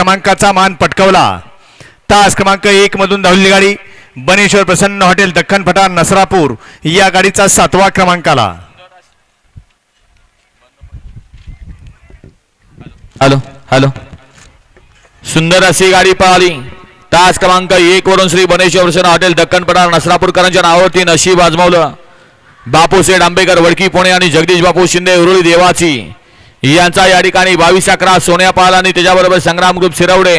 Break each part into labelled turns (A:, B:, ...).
A: क्रमांकाचा मान पटकवला. तास क्रमांक एक मधून धावलेली गाडी बनेश्वर प्रसन्न हॉटेल दख्खन पठार नसरापूर या गाडीचा सातवा क्रमांक आला.
B: Hello hello. सुंदर अशी गाडी पळाली तास क्रमांक एक वरून श्री बनेश्वर प्रसन्न हॉटेल दक्कन पठार नसरापूरकरांच्या नावावरती नशीब आजमावलं. बापू सेठ आंबेकर वडकी पुणे आणि जगदीश बापू शिंदे उरुळी देवाची. यांचा या ठिकाणी बावीस अकरा सोन्या पळाला आणि त्याच्याबरोबर संग्राम ग्रुप शिरवडे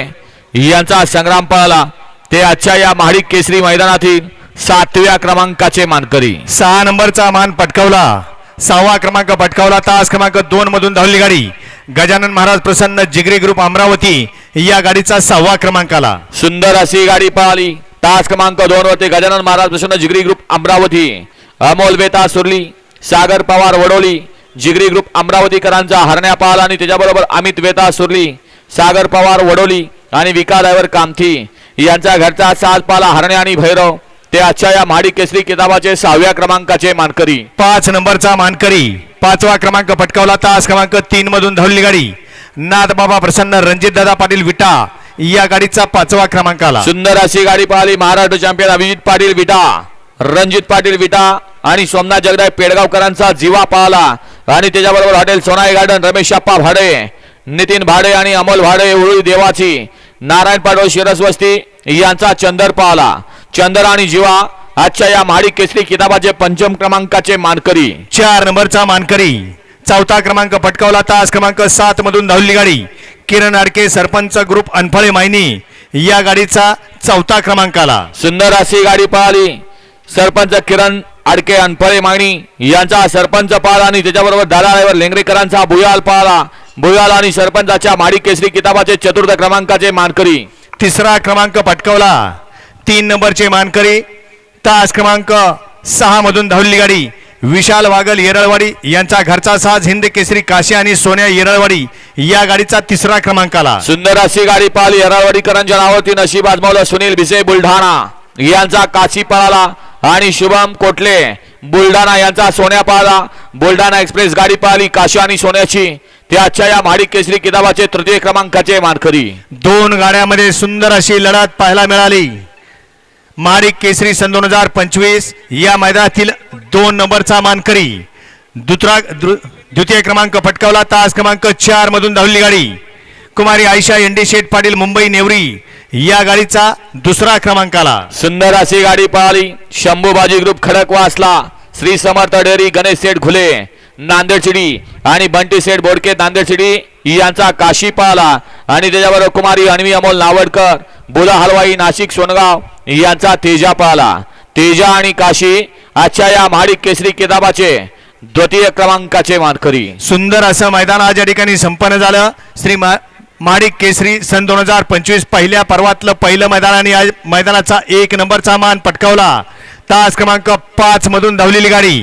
B: यांचा संग्राम पळाला ते आजच्या या महाडिक केसरी मैदानातील सातव्या क्रमांकाचे मानकरी.
A: सहा नंबरचा मान पटकावला. सहावा क्रमांक पटकावला तास क्रमांक दोन मधून धावली गाडी. गजानन महाराज प्रसन्न जिगरी ग्रुप अमरावती या गाडीचा सहावा क्रमांक आला
B: सुंदर अशी गाडी पळाली तास क्रमांक दोन वरती गजानन महाराज प्रसन्न जिगरी ग्रुप अमरावती. अमोल बेता सुरली सागर पवार वडोली जिगरी ग्रुप अमरावतीकरांचा हरण्या पळाला आणि त्याच्याबरोबर अमित वेता सुरली सागर पवार वडोली आणि विका ड्रायव्हर कामथी. यांचा घरचा साज पाला हरण्या आणि भैरव. ते आजच्या या महाडी केसरी किताबाचे सहाव्या क्रमांकाचे मानकरी.
A: पाच नंबरचा मानकरी. पाचवा क्रमांक पटकावला तास क्रमांक तीन मधून धावली गाडी. नाथबाबा प्रसन्न रणजित दादा पाटील विटा या गाडीचा पाचवा क्रमांक आला
B: सुंदर अशी गाडी पळाली महाराष्ट्र चॅम्पियन अभिजित पाटील विटा. रणजित पाटील विटा. आणि सोमनाथ जगदाय पेडगावकरांचा जीवा पळाला आणि त्याच्याबरोबर हॉटेल सोनाई गार्डन रमेश अप्पा भाडे नितीन भाडे आणि अमोल भाडे उरुळी देवाची नारायण पाडव शिरसवस्ती यांचा चंदर पळाला चंदर आणि जीवा आजच्या या महाडी केसरी किताबाचे पंचम क्रमांकाचे मानकरी.
A: चार नंबरचा मानकरी. चौथा क्रमांक पटकावला तास क्रमांक सात मधून धावली गाडी किरण आडके सरपंच ग्रुप अनफळे मायनी या गाडीचा चौथा क्रमांक आला
B: सुंदर अशी गाडी पळाली सरपंच किरण आडके अनफळे मागणी यांचा सरपंच पाळा आणि त्याच्याबरोबर दादा लेंगरेकरांचा भुयाल पाळा भुयाल आणि सरपंचाच्या माडी केसरी किताबाचे चतुर्थ क्रमांकाचे मानकरी.
A: तिसरा क्रमांक पटकावला. तीन नंबरचे मानकरी. तास क्रमांक सहा मधून धावली गाडी. विशाल वागल येरळवाडी यांचा घरचा साज हिंद केसरी काशी आणि सोन्या येरळवाडी. या गाडीचा तिसरा क्रमांक आला
B: सुंदर अशी गाडी पाहिली हरावाडीकरांच्या नावावरती नशीब आजमावलं सुनील भिसे बुलढाणा. यांचा काशी पळाला. आणि शुभम कोटले बुलढाणा यांचा सोन्या पाहला बुलढाणा एक्सप्रेस गाडी पाहिली काशी आणि सोन्याची. ते आजच्या या महाडी केसरी किताबाचे तृतीय क्रमांकाचे मानकरी.
A: दोन गाड्यामध्ये सुंदर अशी लढत पाहायला मिळाली. मारिक केसरी सन दोन हजार पंचवीस या मैदानातील दोन नंबरचा मानकरी. दुसरा द्वितीय क्रमांक पटकावला तास क्रमांक चार मधून धावली गाडी. कुमारी आयशा एंडी शेठ पाटील मुंबई नेवरी. या गाडीचा दुसरा क्रमांक आला
B: सुंदर अशी गाडी पळाली शंभूबाजी ग्रुप खडकवासला श्री समर्थ डेअरी गणेश सेठ घुले नांदेड चिडी आणि बंटी सेठ बोडके नांदेड चिडी यांचा काशी पळाला आणि त्याच्याबरोबर कुमारी अन्वी अमोल नावडकर बोला हलवाई नाशिक सोनगाव यांचा तेजा पळाला तेजा आणि काशी आजच्या या महाडिक केसरी किताबाचे द्वितीय क्रमांकाचे मानकरी.
A: सुंदर असं मैदान आज या ठिकाणी संपन्न झालं. श्री माडिक केसरी सन दोन हजार पंचवीस पहिल्या पर्वातलं पहिलं मैदान आणि मैदानाचा एक नंबरचा मान पटकावला. तास क्रमांक पाच मधून धावलेली गाडी.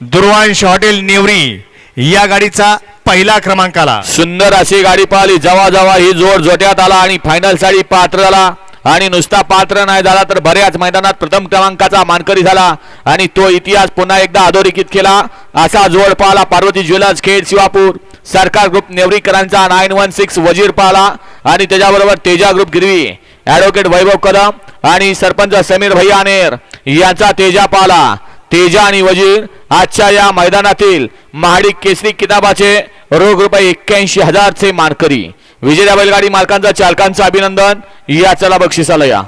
A: दुर्वांश हॉटेल नेवरी या गाडीचा पहिला क्रमांक आला
B: सुंदर अशी गाडी पाहिली. जवा जवा ही जोड जोट्यात आला आणि फायनलसाठी पात्र झाला. आणि नुसता पात्र नाही झाला तर बऱ्याच मैदानात प्रथम क्रमांकाचा मानकरी झाला. आणि तो इतिहास पुन्हा एकदा अधोरेखित केला. असा जोड पाहला पार्वती ज्वेलर्स खेड शिवापूर. सरकार ग्रुप नेवरीकरांचा नाईन वन सिक्स वजीर पाहला. आणि त्याच्याबरोबर तेजा ग्रुप गिरवी. ऍडव्होकेट वैभव कदम आणि सरपंच समीर भैयानेर यांचा तेजा पाहला. तेजा आणि वजीर आजच्या या मैदानातील महाडिक केसरी किताबाचे रोख रुपये एक्क्याऐंशी हजारचे मानकरी. विजेत्या बैलगाडी मालकांचा चालकांचं अभिनंदन. या चला बक्षिसाला या.